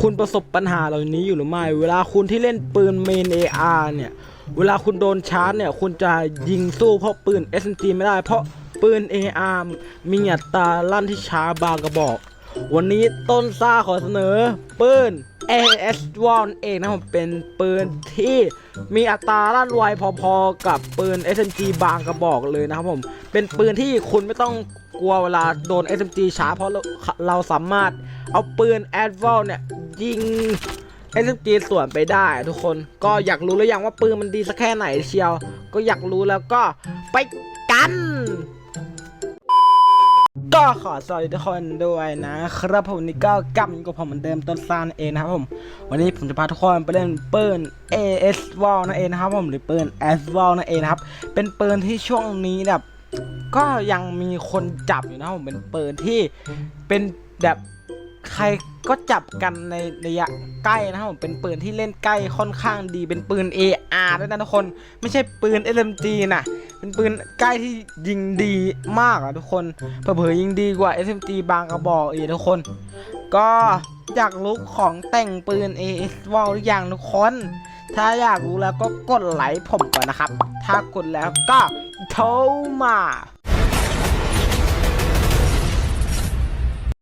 คุณประสบปัญหาเหล่านี้อยู่หรือไม่ เวลาคุณที่เล่นปืนเมน AR เนี่ย เวลาคุณโดนชาร์จเนี่ย คุณจะยิงสู้เพราะปืน SMG ไม่ได้ เพราะปืน AR มีอัตราลั่นที่ช้าบางกระบอก วันนี้ต้นซ่าขอเสนอ ปืน AS1 เองนะผมเป็นปืนที่มีอัตราลั่นไวพอๆกับปืน SMG บางกระบอกเลยนะครับผม เป็นปืนที่คุณไม่ต้องกลัวเวลาโดน SMG ช้าเพราะเราเราสามารถเอาปืน a d v a l เนี่ย ยิง SMG ส่วนไปได้ทุกคนก็อยากรู้หรือยังว่าปืนมันดีสักแค่ไหนเชียว ก็อยากรู้แล้วก็ไปกัน ก็ขอสวัสดีทุกคนด้วยนะครับผมนี่ก็กลับมาอยู่กับผมเหมือนเดิมต้นซานเองนะครับผม วันนี้ผมจะพาทุกคนไปเล่นปืน AS w a l นั่นเองนะครับผมหรือปืน AS w a l นั่นเองครับ เป็นปืนที่ช่วงนี้แบบก็ยังมีคนจับอยู่นะครับผมเป็นปืนที่เป็นแบบ ใครก็จับกันในระยะใกล้นะครับผมเป็นปืนที่เล่นใกล้ค่อนข้างดีเป็นปืน AR ด้วยนะทุกคน ไม่ใช่ปืน SMG นะเป็นปืนใกล้ที่ยิงดีมากอะทุกคนเผลอยิงดีกว่า SMG บางกระบอกอีกทุกคน ก็อยากรู้ของแต่งปืน AS w a l หรือยังทุกคน ถ้าอยากรู้แล้วก็กดไลค์ผมก่อนนะครับ ถ้ากดแล้วก็โทรมา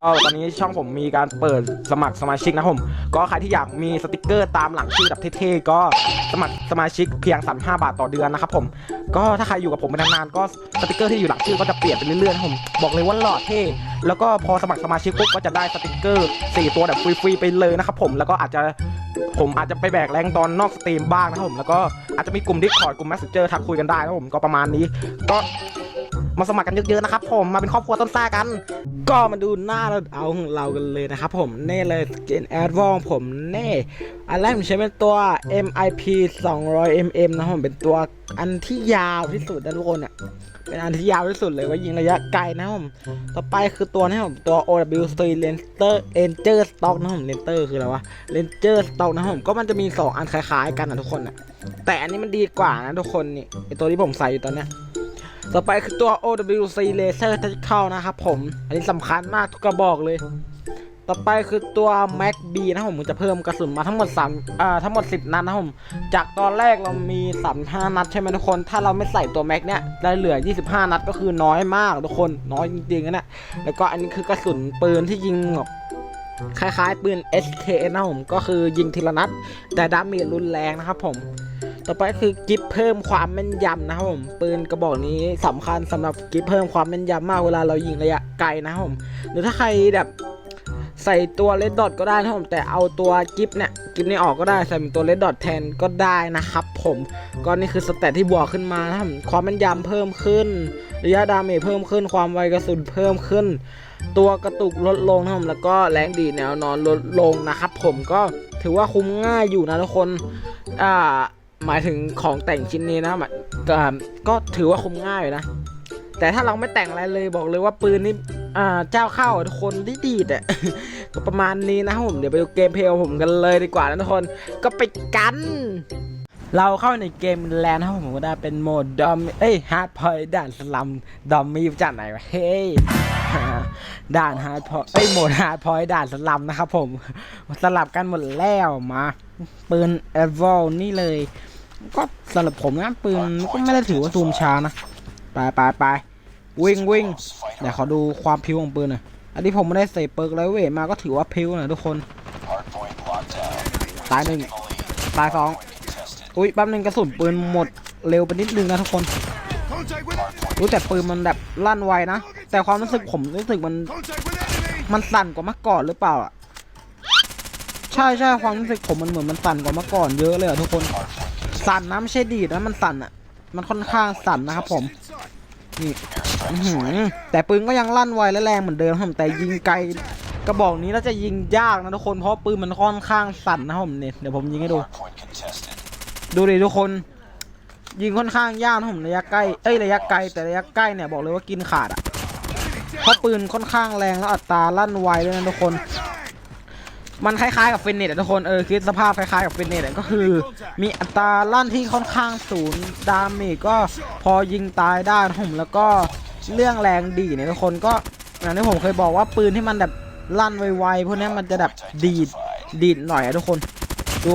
เอาตอนนี้ช่องผมมีการเปิดสมัครสมาชิกนะผมก็ใครที่อยากมีสติกเกอร์ตามหลังชื่อแบบเท่ๆก็สมัครสมาชิกเพียง 35 บาทต่อเดือนนะครับผมก็ถ้าใครอยู่กับผมไปนานๆก็สติกเกอร์ที่อยู่หลังชื่อก็จะเปลี่ยนไปเรื่อยๆนะผมบอกเลยว่าหล่อเท่แล้วก็พอสมัครสมาชิกปุ๊บก็จะได้สติกเกอร์4ตัวแบบฟรีๆไปเลยนะครับผมแล้วก็อาจจะผมอาจจะไปแบกแรงตอนนอกสตรีมบ้างนะครับผมแล้วก็อาจจะมีกลุ่มดิสคอร์ดกลุ่มแมสเซนเจอร์ทักคุยกันได้นะผมก็ประมาณนี้ ก็ มาสมัครกันเยอะๆนะครับผมมาเป็นครอบครัวต้นซ่ากัน ก็มาดูหน้าเราเอาของเรากันเลยนะครับผมเน่เลยเกนแอดวอลผมเน่อันแรกผมใช้เป็นตัว MIP 200 mm นะผมเป็นตัวอันที่ยาวที่สุดนะทุกคนอะเป็นอันที่ยาวที่สุดเลยว่ายิงระยะไกลนะผม ต่อไปคือตัวนี้ผมตัว OWC Ranger Ranger Stock นะผม Ranger คืออะไรวะ Ranger Stock นะผมก็มันจะมี 2 อันคล้ายๆกันนะทุกคนอะแต่อันนี้มันดีกว่านะทุกคนนี่ไอตัวที่ผมใส่อยู่ตอนเนี้ย ต่อไปคือตัว OWC Laser Tactical นะครับผม อันนี้สำคัญมากทุกกระบอกเลย ต่อไปคือตัว Mac B นะผมจะเพิ่มกระสุนมาทั้งหมด3อ่าทั้งหมด 10 นัดนะครับผม จากตอนแรกเรามี 35 นัดใช่ไหมทุกคน ถ้าเราไม่ใส่ตัว Mac เนี่ยได้เหลือ 25 นัดก็คือน้อยมากทุกคน น้อยจริงๆนะเนี่ยแล้วก็อันนี้คือกระสุนปืนที่ยิงแบบคล้ายๆปืน SK นะผม ก็คือยิงทีละนัด แต่ดาเมจรุนแรงนะครับผม ต่อไปคือกิฟเพิ่มความแม่นยำนะครับผมปืนกระบอกนี้สำคัญสำหรับกิฟเพิ่มความแม่นยำมากเวลาเรายิงระยะไกลนะครับผมหรือถ้าใครแบบใส่ตัวเลดดอทก็ได้นะครับผมแต่เอาตัวกิฟเนี่ยกิฟนี่ออกก็ได้ใส่เป็นตัวเลดดอทแทนก็ได้นะครับผมก็นี่คือสเตตที่บวกขึ้นมานะครับความแม่นยำเพิ่มขึ้นระยะดาเมจเพิ่มขึ้นความไวกระสุนเพิ่มขึ้น ตัวกระตุกลดลงนะครับผมแล้วก็แรงดีแนวนอนลดลงนะครับผมก็ถือว่าคุ้มง่ายอยู่นะทุกคนอ่า หมายถึงของแต่งชิ้นนี้นะแต่ก็ถือว่าคุ้มง่ายอยู่นะ แต่ถ้าเราไม่แต่งอะไรเลยบอกเลยว่าปืนนี้อ่เจ้าเข้าทุกคนที่ดีดอะก็ประมาณนี้นะผมเดี๋ยวไปดูเกมเพลย์ผมกันเลยดีกว่านะทุกคนก็ไปกัน เราเข้าในเกมแลนด์นะครับผมก็ได้เป็นโหมดดอมเอ้ยฮาร์ดพอยด่านสลัมดอมมีจากไหนวะเฮ้ยด่านฮาร์ดพอยเอ้ยโหมดฮาร์ดพอยด่านสลัมนะครับผมสลับกันหมดแล้วมาปืนเอเวลนี่เลย ก็สำหรับผมนะปืนก็ไม่ได้ถือว่าซูมช้านะไปไปไปวิ่งวิ่งเดี๋ยวขอดูความพิวของปืนหน่อยอันนี้ผมไม่ได้ใส่เปิร์กไลท์เวทมาก็ถือว่าพิวนะทุกคนตายหนึ่งตายสองอุ้ยแป๊บนึงกระสุนปืนหมดเร็วไปนิดนึงนะทุกคน Contact with enemy! รู้แต่ปืนมันแบบลั่นไวนะแต่ความรู้สึกผมรู้สึกมัน Contact with enemy! มันสั่นกว่าเมื่อก่อนหรือเปล่าอะใช่ใช่ความรู้สึกผมมันเหมือนมันสั่นกว่าเมื่อก่อนเยอะเลยอะทุกคน สั่นนะไม่ใช่ดีดนะมันสั่นอะมันค่อนข้างสั่นนะครับผมนี่แต่ปืนก็ยังลั่นไวและแรงเหมือนเดิมครับผมแต่ยิงไกลกระบอกนี้น่าจะยิงยากนะทุกคนเพราะปืนมันค่อนข้างสั่นนะครับผมเนี่ยเดี๋ยวผมยิงให้ดู ดูดิทุกคน ยิงค่อนข้างยากนะผมระยะใกล้เอ้ยระยะไกลแต่ระยะใกล้เนี่ยบอกเลยว่ากินขาดอะเพราะปืนค่อนข้างแรงแล้วอัตราลั่นไวด้วยนะทุกคน มันคล้ายๆกับเฟนเนตทุกคนเออคิดสภาพคล้ายๆกับเฟนเนตก็คือ มีอัตราลั่นที่ค่อนข้างสูงดาเมจก็พอยิงตายได้ผมแล้วก็เรื่องแรงดีเนี่ยทุกคนก็อย่างที่ผมเคยบอกว่าปืนที่มันแบบลั่นไวๆพวกนี้มันจะแบบดีดดีดหน่อยอะทุกคนดู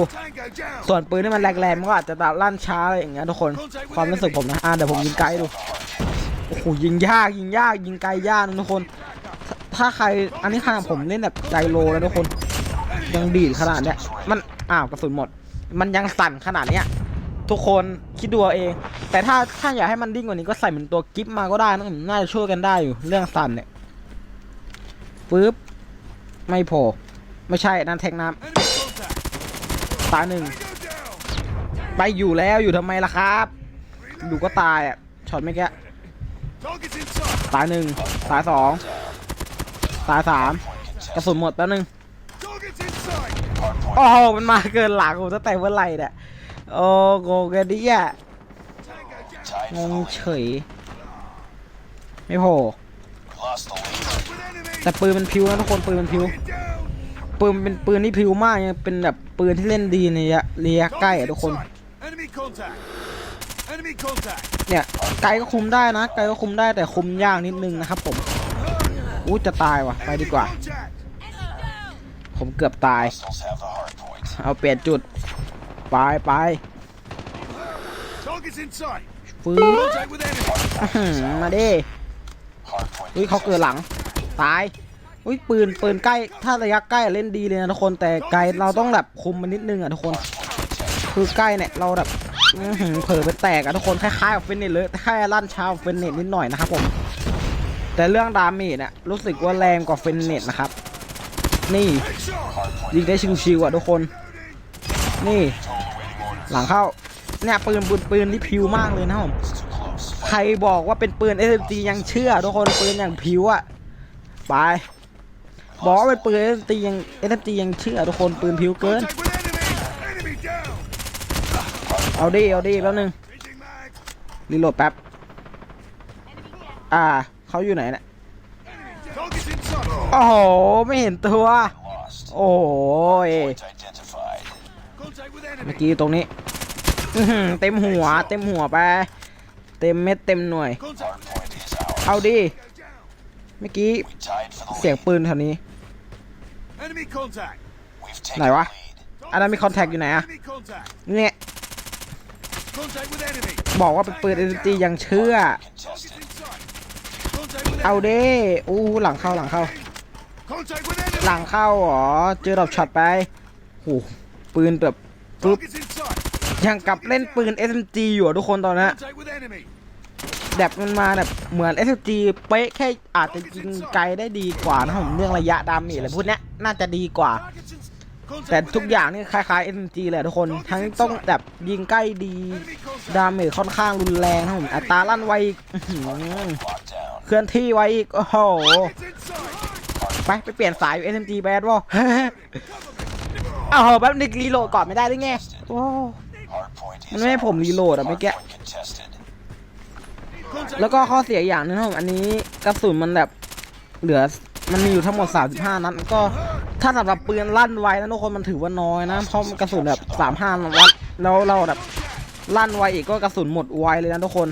ส่วนปืนที่มันแรงๆมันก็อาจจะลั่นช้าอะไรอย่างเงี้ยทุกคนความรู้สึกผมนะอ่าเดี๋ยวผมยิงไกลดูโอ้โหยิงยากยิงยากยิงไกลยากนะทุกคน ถ้าถ้าใครอันนี้ขนาดผมเล่นแบบใจโลแล้วทุกคน ยังดีดขนาดเนี้ย มัน อ้าวกระสุนหมด มันยังสั่นขนาดเนี้ย ทุกคนคิดดูเอาเอง แต่ถ้าถ้าอยากให้มันดิ้งกว่านี้ก็ใส่เป็นตัวกิฟมาก็ได้นะน่าจะช่วยกันได้อยู่ เรื่องสั่นเนี่ยปึ๊บ ไม่โผล่ไม่ใช่นั่นแทงน้ำตายหนึ่ง ไปอยู่แล้วอยู่ทำไมล่ะครับ อยู่ก็ตายอะ ช็อตเมื่อกี้ Target's inside. ตายหนึ่งตายสองตายสามกระสุนหมดแป๊บนึง โอ้โหมันมาเกินหลังผมตั้งแต่เมื่อไหร่เนี่ยโอ้โกกันดิอะงงเฉย ไม่โผล่แต่ปืนมันพิวนะทุกคนปืนมันพิวปืนเป็นปืนที่พิวมากยังเป็นแบบปืนที่เล่นดีในระยะระยใกล้อะทุกคนเนี่ยไกลก็คุมได้นะไกลก็คุมได้แต่คุมยากนิดนึงนะครับผมอู้จะตายว่ะไปดีกว่า ผมเกือบตาย Hostiles have the hard point. เอาเปลี่ยนจุด ไปไป Target's inside. ฟื้น Contact with enemy. อื้อหือมาดิ Hard point. อุ้ยเขาเกิดหลัง ตาย อุ้ยปืนปืนใกล้ ถ้าระยะใกล้เล่นดีเลยนะทุกคน แต่ไกลเราต้องแบบคุมมันนิดนึงอะทุกคน คือใกล้เนี่ยเราแบบอื้อหือเผลอไปแตกอะทุกคน คล้ายๆกับเฟนเนตเลยแค่ลั่นชาวเฟนเนตนิดหน่อยนะครับผม แต่เรื่องดาเมจเนี่ยรู้สึกว่าแรงกว่าเฟนเนตนะครับ นี่ ยิงได้ชิวๆอะทุกคน นี่ หลังเข้า เนี่ยปืนปืนปืนที่พิวมากเลยนะครับผม ใครบอกว่าเป็นปืน SMG ยังเชื่อทุกคนปืนอย่างพิวอะ ไป บอกว่าเป็นปืน SMG ยัง SMG ยังเชื่อทุกคนปืนพิวเกิน เอาดิเอาดิแป๊บนึงรีโหลดแป๊บ อ่า เขาอยู่ไหนเนี่ย โอ้โห ไม่เห็นตัว โอ้ยเมื่อกี้ตรงนี้เต็มหัว เต็มหัวไป เต็มเม็ดเต็มหน่วย เอาดีเมื่อกี้เสียงปืนแถวนี้ ไหนวะอันนั้นมีคอนแทคอยู่ไหนอะเนี่ยบอกว่าเป็นปืนเอสตียังเชื่อ เอาเด้อู้หลังเข้าหลังเข้า Contact with enemy. หลังเข้าเหรอ เจอดอกช็อตไปโอ้โหปืนแบบ ปึ๊บ Target's inside. ยังกับเล่นปืน SMG อยู่อะทุกคนตอนนี้ Contact with enemy. แบบมันมาแบบเหมือน SMG เป๊ะแค่อาจจะยิงไกลได้ดีกว่านะผมเรื่องระยะดาเมจอะไรพวกเนี้ยน่าจะดีกว่า Target's in- Contact แต่ with ทุก enemy. อย่างนี่คล้ายๆ SMG เลยทุกคน ทั้งต้องแบบยิงใกล้ดี Enemy contact. ดาเมจค่อนข้างรุนแรงนะผมอัตราลั่นไวอีกอื้อหือเคลื่อนที่ไวอีก โอ้โห It's inside. ไปไปเปลี่ยนสายอยู่ SMG แบดวะอ้าวแป๊บนึงรีโหลดก่อนไม่ได้หรือไงโอ้ Hard point is มันไม่ให้ผม ours. รีโหลดอะเมื่อกี้ Hard point contested. Contact แล้วก็ข้อเสียอย่างหนึงนะผมอันนี้กระสุนมันแบบเหลือมันมีอยู่ทั้งหมด 35 นัดก็ถ้าสำหรับปืนลั่นไวนะทุกคนมันถือว่าน้อยนะเพราะมันกระสุนแบบ35นัดแล้วเราแบบลั่นไวอีกก็กระสุนหมดไวเลยนะทุกคน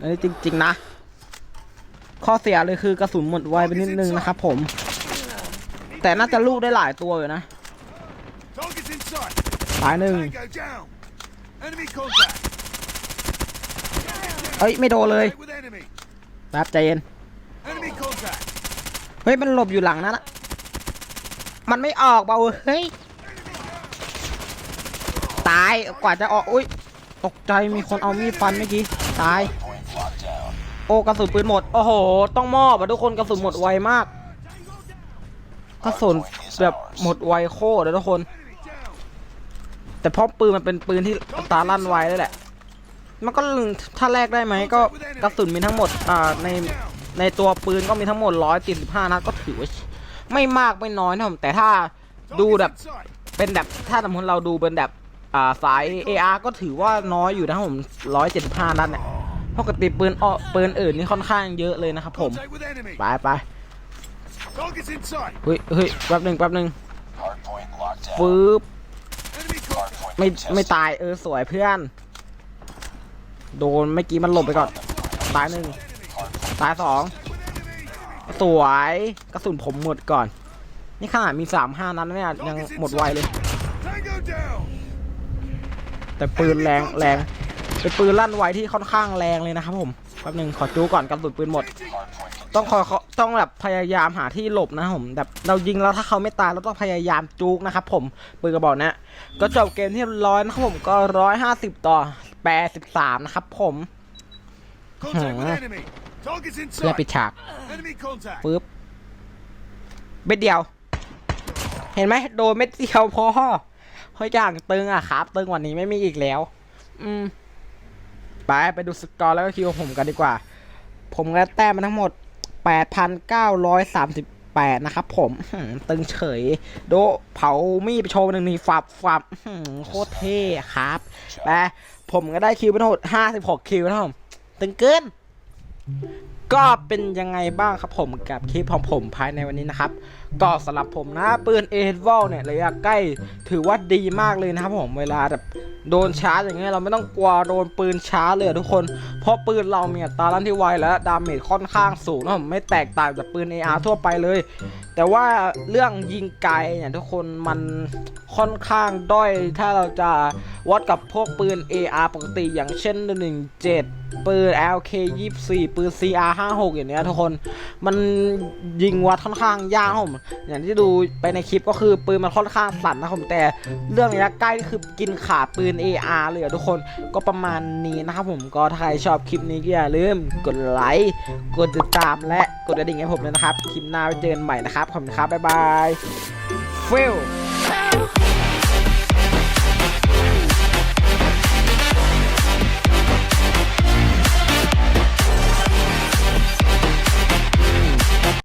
อันนี้จริง ๆ นะ ข้อเสียเลยคือกระสุนหมดไวไปนิดนึงนะครับผม แต่น่าจะลูกได้หลายตัวอยู่นะ Target's inside. ตายหนึ่ง Tango down. Enemy contact. เอ้ยไม่โดนเลย Contact with enemy. แป๊บใจเย็น Enemy contact. เฮ้ยมันหลบอยู่หลังนั้นอะมันไม่ออกเปล่าเฮ้ยตายกว่าจะออกอุ้ยตกใจมีคนเอามีดฟันเมื่อกี้ตาย Point locked down. โอ้กระสุนปืนหมด โอ้โห ต้องมอบอะทุกคนกระสุนหมดไวมาก กระสุนแบบหมดไวโคตรเลยทุกคน แต่เพราะปืนมันเป็นปืนที่ตาลั่นไวเลยแหละ มันก็ถ้าแลกได้ไหมก็กระสุนมีทั้งหมดอ่าในในตัวปืนก็มีทั้งหมด175นัดก็ถือว่าไม่มากไม่น้อยนะผมแต่ถ้าดูแบบเป็นแบบถ้าสมมติเราดูเป็นแบบอ่าสาย AR ก็ถือว่าน้อยอยู่นะครับผม175นัดเนี่ยปกติปืนอ้อปืนอื่นนี่ค่อนข้างเยอะเลยนะครับผม ไปไป เฮ้ยเฮ้ยแป๊บหนึ่งแป๊บหนึ่ง Hard point locked down. ฟืบ Enemy Hard contact. point ไม่ contested. ไม่ตายเออสวยเพื่อน โดนเมื่อกี้มันหลบไปก่อน ตายหนึ่งตายสองสวยกระสุนผมหมดก่อน นี่ขนาดมีสามห้านัดนะเนี่ยยังหมดไวเลย Tango down. แต่ปืนแรงแรงเป็นปืนลั่นไวที่ค่อนข้างแรงเลยนะครับผมแป๊บหนึงขอจูก่อนกระสุนปืนหมด Hardpoint ต้องคอยต้องแบบพยายามหาที่หลบนะครับผมแบบเรายิงแล้วถ้าเขาไม่ตายเราต้องพยายามจูกนะครับผมปืนกระบอกเนี้ยก็จบเกมที่ร้อยนะครับผมก็ร้อยห้าสิบต่อแปดสิบสามนะครับผม Contact with Huh. enemy. Targets in เพื่อ sight. ปิดฉาก Enemy contact. ปึ๊บเม็ดเดียว เห็นไหมโดนเม็ดเดียวพอเฮ้ยอย่างตึงอะครับ ตึงกวันนี้ไม่มีอีกแล้ว อืมไปไปดูสกอร์แล้วก็คิวของผมกันดีกว่า ผมก็แต้มมาทั้งหมด 8,938 นะครับผมเตึงเฉย โดเผามีดไปโชว์หนึ่งนี่ฝับฝับโคตรเท่ครับไปผมก็ได้คิวไปทั้งหมด56 คิวนะครับผมตึงเกิน ก็เป็นยังไงบ้างครับผมกับคลิปของผมภายในวันนี้นะครับ ก็สำหรับผมนะปืนเอเ v ลเนี่ยระยะใกล้ถือว่าดีมากเลยนะครับผมเวลาแบบโดนชาร์จอย่างเงี้ยเราไม่ต้องกลัวโดนปืนชาร์จเลยทุกคน เพราะปืนเราเนี่ยตาลันที่ไวและดาเมจค่อนข้างสูงนะผมไม่แตกต่างจากปืน AR ทั่วไปเลย แต่ว่าเรื่องยิงไกลเนี่ยทุกคนมันค่อนข้างด้อยถ้าเราจะวัดกับพวกปืน AR ปกติอย่างเช่น 17 ปืน LK 24 ปืน CR 56อย่างเนี้ยทุกคนมันยิงวัดค่อนข้างยากผมอย่างที่ดูไปในคลิปก็คือปืนมันค่อนข้างสั่นนะผมแต่เรื่องระยะใกล้คือกินขาปืน AR เลยอะทุกคนก็ประมาณนี้นะครับผมก็ถ้าใครชอบคลิปนี้ก็อย่าลืมกดไลค์กดติดตามและกดกระดิ่งให้ผมด้วยนะครับคลิปหน้าไปเจอกันใหม่นะครับขอบคุณครับบ๊ายบายฟิล